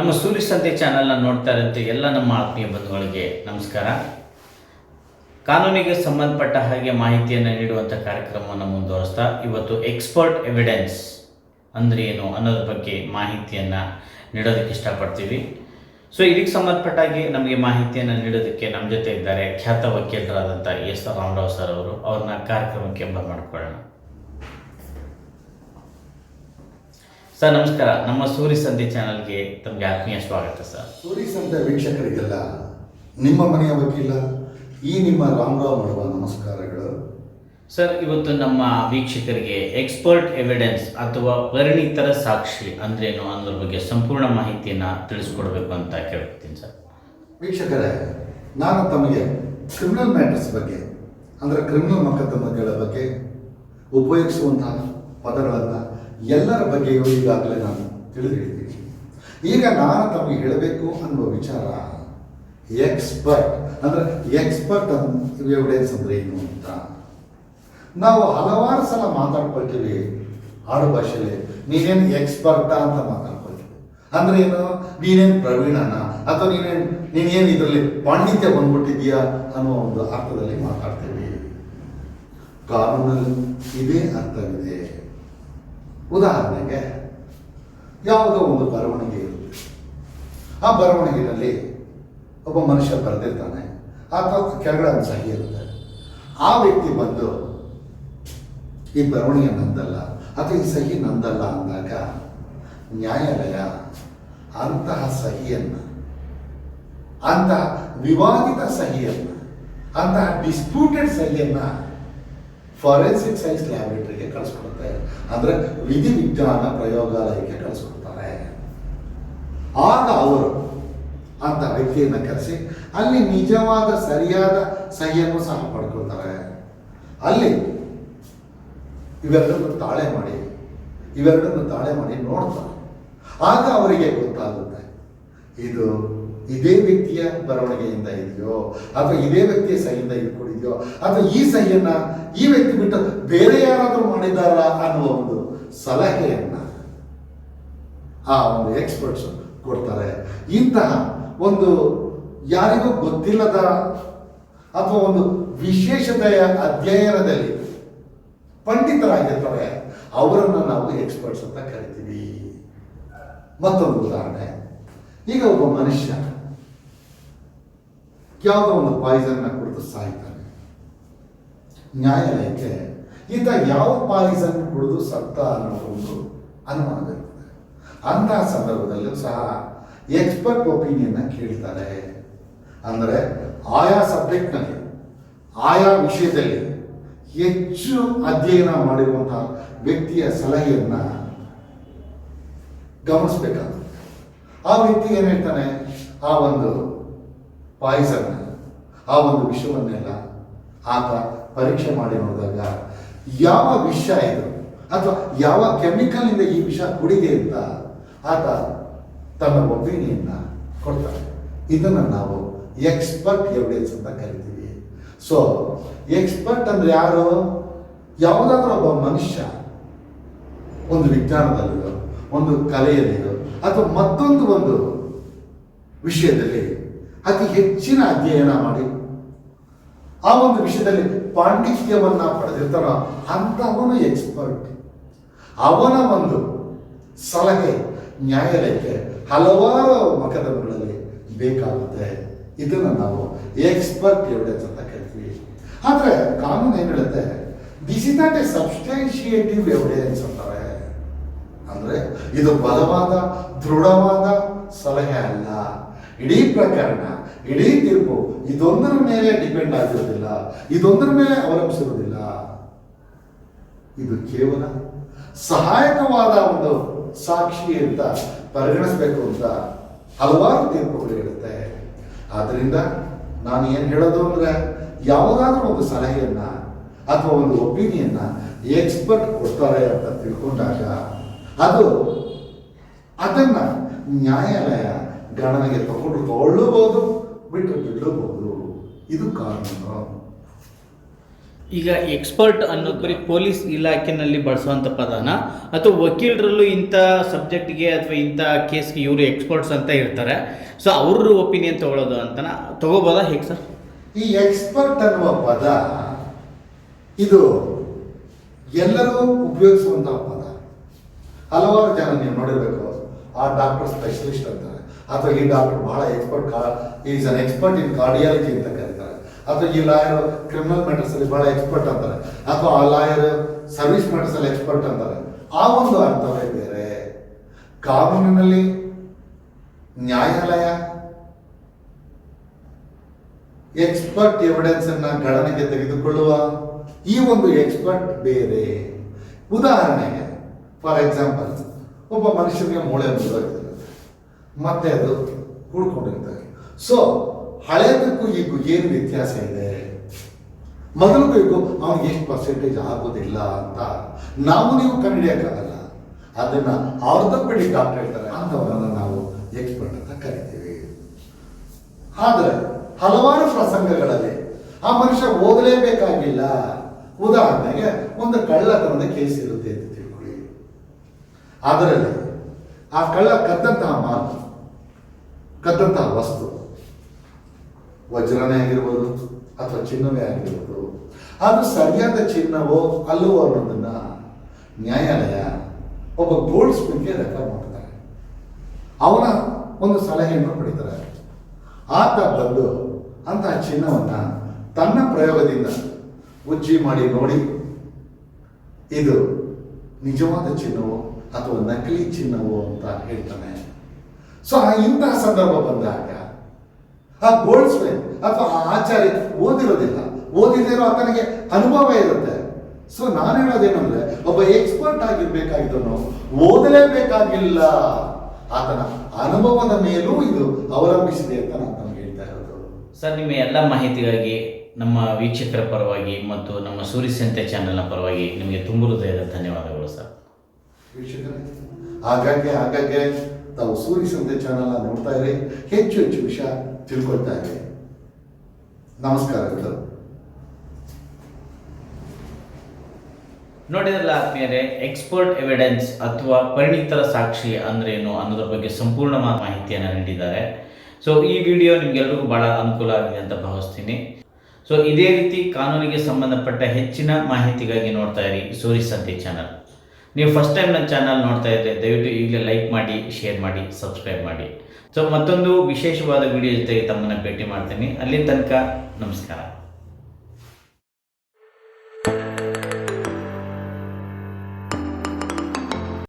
ನಮ್ಮ ಸೂರ್ಯ ಸಂತೆ ಚಾನೆಲ್ನ ನೋಡ್ತಾ ಇರೋಂಥ ಎಲ್ಲ ನಮ್ಮ ಆತ್ಮೀಯ ಬಂಧುಗಳಿಗೆ ನಮಸ್ಕಾರ. ಕಾನೂನಿಗೆ ಸಂಬಂಧಪಟ್ಟ ಹಾಗೆ ಮಾಹಿತಿಯನ್ನು ನೀಡುವಂಥ ಕಾರ್ಯಕ್ರಮವನ್ನು ಮುಂದುವರಿಸ್ತಾ ಇವತ್ತು ಎಕ್ಸ್ಪರ್ಟ್ ಎವಿಡೆನ್ಸ್ ಅಂದರೆ ಏನು ಅನ್ನೋದ್ರ ಬಗ್ಗೆ ಮಾಹಿತಿಯನ್ನು ನೀಡೋದಕ್ಕೆ ಇಷ್ಟಪಡ್ತೀವಿ. ಸೊ ಇದಕ್ಕೆ ಸಂಬಂಧಪಟ್ಟ ಹಾಗೆ ನಮಗೆ ಮಾಹಿತಿಯನ್ನು ನೀಡೋದಕ್ಕೆ ನಮ್ಮ ಜೊತೆ ಇದ್ದಾರೆ ಖ್ಯಾತ ವಕೀಲರಾದಂಥ ಎಸ್ ರಾಮರಾವ್ ಸರ್ ಅವರು. ಅವ್ರನ್ನ ಕಾರ್ಯಕ್ರಮಕ್ಕೆ ಬರಮಾಡ್ಕೊಳ್ಳೋಣ ಸರ್ ನಮಸ್ಕಾರ. ನಮ್ಮ ಸೂರ್ಯ ಸಂಧಿ ಚಾನಲ್ಗೆ ತಮಗೆ ಆತ್ಮೀಯ ಸ್ವಾಗತ ಸರ್. ಸೂರಿ ಸಂತೆ ವೀಕ್ಷಕರಿಗೆಲ್ಲ ನಿಮ್ಮ ಮನೆಯ ವಕೀಲ ಈ ನಿಮ್ಮ ರಾಮರಾವ್ ಮಾಡುವ ನಮಸ್ಕಾರಗಳು. ಸರ್ ಇವತ್ತು ನಮ್ಮ ವೀಕ್ಷಕರಿಗೆ ಎಕ್ಸ್ಪರ್ಟ್ ಎವಿಡೆನ್ಸ್ ಅಥವಾ ಪರಿಣಿತರ ಸಾಕ್ಷಿ ಅಂದ್ರೇನು ಅನ್ನೋದ್ರ ಬಗ್ಗೆ ಸಂಪೂರ್ಣ ಮಾಹಿತಿಯನ್ನು ತಿಳಿಸ್ಕೊಡ್ಬೇಕು ಅಂತ ಕೇಳ್ತೀನಿ ಸರ್. ವೀಕ್ಷಕರೇ ನಾನು ತಮಗೆ ಕ್ರಿಮಿನಲ್ ಮ್ಯಾಟರ್ಸ್ ಬಗ್ಗೆ ಅಂದರೆ ಕ್ರಿಮಿನಲ್ ಮೊಕದ್ದಮೆಗಳ ಬಗ್ಗೆ ಉಪಯೋಗಿಸುವಂತಹ ಪದಗಳನ್ನು ಎಲ್ಲರ ಬಗ್ಗೆಯೂ ಈಗಾಗಲೇ ನಾನು ತಿಳಿದು ಹೇಳಿದ್ದೀನಿ ಈಗ ನಾನು ತಮಗೆ ಹೇಳಬೇಕು ಅನ್ನುವ ವಿಚಾರ ಎಕ್ಸ್ಪರ್ಟ್, ಅಂದರೆ ಎಕ್ಸ್ಪರ್ಟ್ ಎವಿಡೆನ್ಸ್ ಅಂದರೆ ಏನು ಅಂತ. ನಾವು ಹಲವಾರು ಸಲ ಮಾತಾಡ್ಕೊಳ್ತೀವಿ ಆಡು ಭಾಷೆಯಲ್ಲಿ ನೀನೇನು ಎಕ್ಸ್ಪರ್ಟ ಅಂತ ಮಾತಾಡ್ಕೊಳ್ತೀವಿ. ಅಂದ್ರೆ ಏನು? ನೀನೇನು ಪ್ರವೀಣನ? ಅಥವಾ ನೀನೇನು ನೀನೇನು ಇದರಲ್ಲಿ ಪಾಂಡಿತ್ಯ ಬಂದ್ಬಿಟ್ಟಿದ್ಯಾ ಅನ್ನೋ ಒಂದು ಅರ್ಥದಲ್ಲಿ ಮಾತಾಡ್ತೀವಿ. ಕಾನೂನಲ್ಲಿ ಇದೇ ಅರ್ಥವಿದೆ. ಉದಾಹರಣೆಗೆ, ಯಾವುದೋ ಒಂದು ಬರವಣಿಗೆ ಇರುತ್ತೆ. ಆ ಬರವಣಿಗೆಯಲ್ಲಿ ಒಬ್ಬ ಮನುಷ್ಯ ಬರೆದಿರ್ತಾನೆ, ಆತ ಕೆಳಗಡೆ ಒಂದು ಸಹಿ ಇರುತ್ತೆ. ಆ ವ್ಯಕ್ತಿ ಬಂದು, ಈ ಬರವಣಿಗೆ ನಂದಲ್ಲ ಅಥವಾ ಈ ಸಹಿ ನಂದಲ್ಲ ಅಂದಾಗ, ನ್ಯಾಯಾಲಯ ಅಂತಹ ಸಹಿಯನ್ನು, ಅಂತಹ ವಿವಾದಿತ ಸಹಿಯನ್ನು, ಅಂತಹ ಡಿಸ್ಪ್ಯೂಟೆಡ್ ಸಹಿಯನ್ನು ಫಾರೆನ್ಸಿಕ್ ಸೈನ್ಸ್ ಲ್ಯಾಬೊರೇಟರಿಗೆ ಕಳಿಸ್ಕೊಡುತ್ತೆ. ಅಂದರೆ ವಿಧಿ ವಿಜ್ಞಾನ ಪ್ರಯೋಗಾಲಯಕ್ಕೆ ಕಳಿಸ್ಕೊಡ್ತಾರೆ. ಆಗ ಅವರು ಅಂತ ವ್ಯಕ್ತಿಯನ್ನು ಕರೆಸಿ ಅಲ್ಲಿ ನಿಜವಾದ ಸರಿಯಾದ ಸಹಿಯನ್ನು ಸಹ ಪಡ್ಕೊಳ್ತಾರೆ. ಅಲ್ಲಿ ಇವೆರಡನ್ನು ತಾಳೆ ಮಾಡಿ, ಇವೆರಡನ್ನು ತಾಳೆ ಮಾಡಿ ನೋಡ್ತಾರೆ. ಆಗ ಅವರಿಗೆ ಗೊತ್ತಾಗುತ್ತೆ, ಇದು ಇದೇ ವ್ಯಕ್ತಿಯ ಬರವಣಿಗೆಯಿಂದ ಇದೆಯೋ? ಅಥವಾ ಇದೇ ವ್ಯಕ್ತಿಯ ಸಹಿಯಿಂದ ಇಟ್ಕೊಂಡಿದೆಯೋ ಅಥವಾ ಈ ಸಹಿಯನ್ನ ಈ ವ್ಯಕ್ತಿ ಬಿಟ್ಟು ಬೇರೆ ಯಾರಾದರೂ ಮಾಡಿದಾರ ಅನ್ನುವ ಒಂದು ಸಲಹೆಯನ್ನ ಆ ಒಂದು ಎಕ್ಸ್ಪರ್ಟ್ಸ್ ಕೊಡ್ತಾರೆ. ಇಂತಹ ಒಂದು ಯಾರಿಗೂ ಗೊತ್ತಿಲ್ಲದ ಅಥವಾ ಒಂದು ವಿಶೇಷತೆಯ ಅಧ್ಯಯನದಲ್ಲಿ ಪಂಡಿತರಾಗಿರ್ತಾರೆ ಅವರನ್ನು ನಾವು ಎಕ್ಸ್ಪರ್ಟ್ಸ್ ಅಂತ ಕರಿತೀವಿ. ಮತ್ತೊಂದು ಉದಾಹರಣೆ. ಈಗ ಒಬ್ಬ ಮನುಷ್ಯ ಯಾವುದೋ ಒಂದು ಪಾಯ್ಸನ್ನ ಕುಡಿದು ಸಾಯ್ತಾನೆ ನ್ಯಾಯಾಲಯಕ್ಕೆ ಈತ ಯಾವ ಪಾಯ್ಸನ್ ಕುಡಿದು ಸತ್ತ ಅನ್ನೋ ಒಂದು ಅನುಮಾನವಿರ್ತದೆ ಅಂತಹ ಸಂದರ್ಭದಲ್ಲೂ ಸಹ ಎಕ್ಸ್ಪರ್ಟ್ ಒಪಿನಿಯನ್ನ ಕೇಳ್ತಾರೆ. ಅಂದರೆ ಆಯಾ ಸಬ್ಜೆಕ್ಟ್ನಲ್ಲಿ, ಆಯಾ ವಿಷಯದಲ್ಲಿ ಹೆಚ್ಚು ಅಧ್ಯಯನ ಮಾಡಿರುವಂತಹ ವ್ಯಕ್ತಿಯ ಸಲಹೆಯನ್ನ ಗಮನಿಸ್ಬೇಕಾಗುತ್ತೆ. ಆ ವ್ಯಕ್ತಿ ಏನು ಹೇಳ್ತಾನೆ? ಆ ಒಂದು ಪಾಯ್ಸನ್ ಆ ಒಂದು ವಿಷವನ್ನೆಲ್ಲ ಆತ ಪರೀಕ್ಷೆ ಮಾಡಿ ನೋಡಿದಾಗ ಯಾವ ವಿಷ ಇದು? ಅಥವಾ ಯಾವ ಕೆಮಿಕಲ್ನಿಂದ ಈ ವಿಷ ಕುಡಿದೆ ಅಂತ ಆತ ತನ್ನ ಒಪಿನಿಯನ್ನ ಕೊಡ್ತಾನೆ. ಇದನ್ನು ನಾವು ಎಕ್ಸ್ಪರ್ಟ್ ಎವಿಡೆನ್ಸ್ ಅಂತ ಕರಿತೀವಿ. ಸೊ ಎಕ್ಸ್ಪರ್ಟ್ ಅಂದ್ರೆ ಯಾರು? ಯಾವುದಾದ್ರೂ ಒಬ್ಬ ಮನುಷ್ಯ ಒಂದು ವಿಜ್ಞಾನದಲ್ಲಿಯೋ ಒಂದು ಕಲೆಯಲ್ಲಿಯೋ ಅಥವಾ ಮತ್ತೊಂದು ಒಂದು ವಿಷಯದಲ್ಲಿ ಅತಿ ಹೆಚ್ಚಿನ ಅಧ್ಯಯನ ಮಾಡಿ. ಆ ಒಂದು ವಿಷಯದಲ್ಲಿ ಪಾಂಡಿತ್ಯವನ್ನು ಪಡೆದಿರ್ತಾರೋ ಅಂಥವನು ಎಕ್ಸ್ಪರ್ಟ್. ಅವನ ಒಂದು ಸಲಹೆ ನ್ಯಾಯಾಲಯಕ್ಕೆ ಹಲವಾರು ಮಕದಮಗಳಲ್ಲಿ ಬೇಕಾಗುತ್ತೆ. ಇದನ್ನು ನಾವು ಎಕ್ಸ್ಪರ್ಟ್ ಎವಿಡೆನ್ಸ್ ಅಂತ ಕರಿತೀವಿ. ಆದರೆ ಕಾನೂನು ಏನು ಹೇಳುತ್ತೆ? This is not a evidence ಅಂತಾರೆ ಅಂದರೆ ಇದು ಬಲವಾದ, ದೃಢವಾದ ಸಲಹೆ ಅಲ್ಲ. ಇಡೀ ಪ್ರಕರಣ, ಇಡೀ ತೀರ್ಪು ಇದೊಂದರ ಮೇಲೆ ಡಿಪೆಂಡ್ ಆಗಿರೋದಿಲ್ಲ, ಇದೊಂದರ ಮೇಲೆ ಅವಲಂಬಿಸಿರೋದಿಲ್ಲ. ಇದು ಕೇವಲ ಸಹಾಯಕವಾದ ಒಂದು ಸಾಕ್ಷಿ ಅಂತ ಪರಿಗಣಿಸಬೇಕು ಅಂತ ಹಲವಾರು ತೀರ್ಪುಗಳು ಹೇಳುತ್ತೆ. ಆದ್ರಿಂದ ನಾನು ಏನು ಹೇಳೋದು ಅಂದ್ರೆ, ಯಾವುದಾದ್ರೂ ಒಂದು ಸಲಹೆಯನ್ನ ಅಥವಾ ಒಂದು ಒಪಿನಿಯನ್ನ ಎಕ್ಸ್ಪರ್ಟ್ ಕೊಡ್ತಾರೆ ಅಂತ ತಿಳ್ಕೊಂಡಾಗ ಅದು ಅದನ್ನ ನ್ಯಾಯಾಲಯ ಗಣನೆಗೆ ತಗೊಂಡು ತಗೊಳ್ಳಬಹುದು ಬಿಟ್ಟು ಬಿಡಬಹುದು ಇದು ಕಾನೂನು ಈಗ ಎಕ್ಸ್ಪರ್ಟ್ ಅನ್ನೋದು ಬರೀ ಪೊಲೀಸ್ ಇಲಾಖೆನಲ್ಲಿ ಬಳಸುವಂಥ ಪದನ? ಅಥವಾ ವಕೀಲರಲ್ಲೂ ಇಂಥ ಸಬ್ಜೆಕ್ಟ್ಗೆ ಅಥವಾ ಇಂಥ ಕೇಸ್ಗೆ ಇವರು ಎಕ್ಸ್ಪರ್ಟ್ಸ್ ಅಂತ ಇರ್ತಾರೆ. ಸೊ ಅವ್ರ ಒಪಿನಿಯನ್ ತಗೊಳ್ಳೋದು ಅಂತನ ತಗೋಬೋದಾ ಹೇಗೆ ಸರ್? ಈ ಎಕ್ಸ್ಪರ್ಟ್ ಅನ್ನುವ ಪದ ಇದು ಎಲ್ಲರೂ ಉಪಯೋಗಿಸುವಂತಹ ಪದ. ಹಲವಾರು ಜನ ನೀವು ನೋಡಿರ್ಬೇಕು ಆ ಡಾಕ್ಟರ್ ಸ್ಪೆಷಲಿಸ್ಟ್ ಅಂತಾರೆ ಅಥವಾ ಈ ಡಾಕ್ಟರ್ ಬಹಳ expert is an expert in cardiology ಅಂತ ಕರೀತಾರೆ. ಅಥವಾ ಈ ಲಾಯರ್ ಕ್ರಿಮಿನಲ್ ಮ್ಯಾಟರ್ಸ್ ಅಲ್ಲಿ ಬಹಳ ಎಕ್ಸ್ಪರ್ಟ್ ಅಂತಾರೆ. ಅಥವಾ ಆ ಲಾಯರ್ ಸರ್ವಿಸ್ ಮ್ಯಾಟರ್ಸ್ ಅಲ್ಲಿ ಎಕ್ಸ್ಪರ್ಟ್ ಅಂತಾರೆ. ಆ ಒಂದು ಅರ್ಥವೇ ಬೇರೆ. ಕಾನೂನಿನಲ್ಲಿ ನ್ಯಾಯಾಲಯ ಎಕ್ಸ್ಪರ್ಟ್ ಎವಿಡೆನ್ಸ್ ಅನ್ನ ಗಣನೆಗೆ ತೆಗೆದುಕೊಳ್ಳುವ ಈ ಒಂದು ಎಕ್ಸ್ಪರ್ಟ್ ಬೇರೆ. ಉದಾಹರಣೆಗೆ ಫಾರ್ ಎಕ್ಸಾಂಪಲ್ ಒಬ್ಬ ಮನುಷ್ಯನಿಗೆ ಮೂಳೆ ಮುರಿದೋಗಿರುತ್ತೆ ಮತ್ತೆ ಅದು ಕೂಡ್ಕೊಂಡಿರ್ತಾರೆ ಸೊ ಹಳೆಯದಕ್ಕೂ ಈಗ ಏನು ವ್ಯತ್ಯಾಸ ಇದೆ? ಮೊದಲು ಬೇಕು ಅವ್ನಿಗೆ ಎಷ್ಟು ಪರ್ಸೆಂಟೇಜ್ ಆಗೋದಿಲ್ಲ ಅಂತ ನಾವು ನೀವು ಕಂಡುಹಿಡಿಯೋಕ್ಕಾಗಲ್ಲ ಅದನ್ನ ಆರ್ಥೋಪೆಡಿಕ್ ಡಾಕ್ಟರ್ ಹೇಳ್ತಾರೆ, ಅಂಥವರನ್ನ ನಾವು ಎಕ್ಸ್ಪರ್ಟ್ ಅಂತ ಕರಿತೀವಿ. ಆದರೆ, ಹಲವಾರು ಪ್ರಸಂಗಗಳಲ್ಲಿ ಆ ಮನುಷ್ಯ ಓದಲೇಬೇಕಾಗಿಲ್ಲ. ಉದಾಹರಣೆಗೆ ಒಂದು ಕಳ್ಳತನದ ಕೇಸ್ ಇರುತ್ತೆ ಅಂತ ತಿಳ್ಕೊಳ್ಳಿ. ಅದರಲ್ಲಿ ಆ ಕಳ್ಳ ಕದ್ದಂತಹ ಮಾತು, ಕದ್ದಂತಹ ವಸ್ತು, ವಜ್ರನೇ ಆಗಿರ್ಬೋದು ಅಥವಾ ಚಿನ್ನವೇ ಆಗಿರ್ಬೋದು, ಅದು ಸರಿಯಾದ ಚಿನ್ನವೋ ಅಲ್ಲವೋ ಅನ್ನೋದನ್ನ ನ್ಯಾಯಾಲಯ ಒಬ್ಬ ಗೋಲ್ಡ್ ಸ್ಮಿತ್ಗೆ ರೆಫರ್ ಮಾಡ್ತಾರೆ. ಅವನ ಒಂದು ಸಲಹೆಯನ್ನು ಪಡಿತಾರೆ ಆತ ಬಂದು ಅಂತಹ ಚಿನ್ನವನ್ನ ತನ್ನ ಪ್ರಯೋಗದಿಂದ ಉಜ್ಜಿ ಮಾಡಿ ನೋಡಿ, ಇದು ನಿಜವಾದ ಚಿನ್ನವೋ ಅಥವಾ ನಕಲಿ ಚಿನ್ನವೋ ಅಂತ ಹೇಳ್ತಾನೆ. ಸೊ ಆ ಇಂತಹ ಸಂದರ್ಭ ಬಂದಾಗ, ಆ ಗೋಲ್ಡ್ ಸ್ಮಿನ್ ಅಥವಾ ಆ ಆಚಾರ್ಯ ಓದಿರೋದಿಲ್ಲ. ಓದಿದಿರೋ ಆತನಿಗೆ ಅನುಭವ ಇರುತ್ತೆ. ಸೊ ನಾನು ಹೇಳೋದೇನಂದ್ರೆ, ಒಬ್ಬ ಎಕ್ಸ್ಪರ್ಟ್ ಆಗಿರ್ಬೇಕಾಗಿದ್ದನು ಓದಲೇಬೇಕಾಗಿಲ್ಲ. ಆತನ ಅನುಭವದ ಮೇಲೂ ಇದು ಅವಲಂಬಿಸಿದೆ ಅಂತ ನಾನು ಹೇಳ್ತಾ ಇರೋದು. ಸರ್ ನಿಮ್ಮ ಎಲ್ಲ ಮಾಹಿತಿಗಾಗಿ ನಮ್ಮ ವೀಕ್ಷಕರ ಪರವಾಗಿ ಮತ್ತು ನಮ್ಮ ಸೂರ್ಯ ಸಂತೆ ಚಾನೆಲ್ನ ಪರವಾಗಿ ನಿಮಗೆ ತುಂಬ ಹೃದಯದ ಧನ್ಯವಾದಗಳು ಸರ್. ವೀಕ್ಷಕರೇ ಆಗಾಗ್ಗೆ ಆಗಾಗ್ಗೆ ತಾವು ಸೂರ್ಯ ಸಂತೆ ಚಾನೆಲ್ನ ನೋಡ್ತಾ ಇರಿ ಹೆಚ್ಚು ಹೆಚ್ಚು ವಿಷಯ ತಿಳ್ಕೊಳ್ತಾ ಇರಿ. ನಮಸ್ಕಾರ ನೋಡಿದ್ರಲ್ಲ ಆತ್ಮೀಯರೇ ಎಕ್ಸ್ಪರ್ಟ್ ಎವಿಡೆನ್ಸ್ ಅಥವಾ ಪರಿಣಿತರ ಸಾಕ್ಷಿ ಅಂದ್ರೇನು ಅನ್ನೋದ್ರ ಬಗ್ಗೆ ಸಂಪೂರ್ಣ ಮಾಹಿತಿಯನ್ನು ನೀಡಿದ್ದಾರೆ. ಸೊ ಈ ವಿಡಿಯೋ ನಿಮಗೆಲ್ಲರಿಗೂ ಬಹಳ ಅನುಕೂಲ ಆಗಿದೆ ಅಂತ ಭಾವಿಸ್ತೀನಿ. ಸೊ ಇದೇ ರೀತಿ ಕಾನೂನಿಗೆ ಸಂಬಂಧಪಟ್ಟ ಹೆಚ್ಚಿನ ಮಾಹಿತಿಗಾಗಿ ನೋಡ್ತಾ ಇರಿ ಸೂರಿ ಸಂತೆ ಚಾನಲ್ ನೀವು ಫಸ್ಟ್ ಟೈಮ್ ನನ್ನ ಚಾನಲ್ ನೋಡ್ತಾ ಇದ್ದರೆ ದಯವಿಟ್ಟು ಈಗಲೇ ಲೈಕ್ ಮಾಡಿ ಶೇರ್ ಮಾಡಿ ಸಬ್ಸ್ಕ್ರೈಬ್ ಮಾಡಿ. ಸೊ ಮತ್ತೊಂದು ವಿಶೇಷವಾದ ವಿಡಿಯೋ ಜೊತೆಗೆ ತಮ್ಮನ್ನು ಭೇಟಿ ಮಾಡ್ತೀನಿ. ಅಲ್ಲಿ ತನಕ ನಮಸ್ಕಾರ.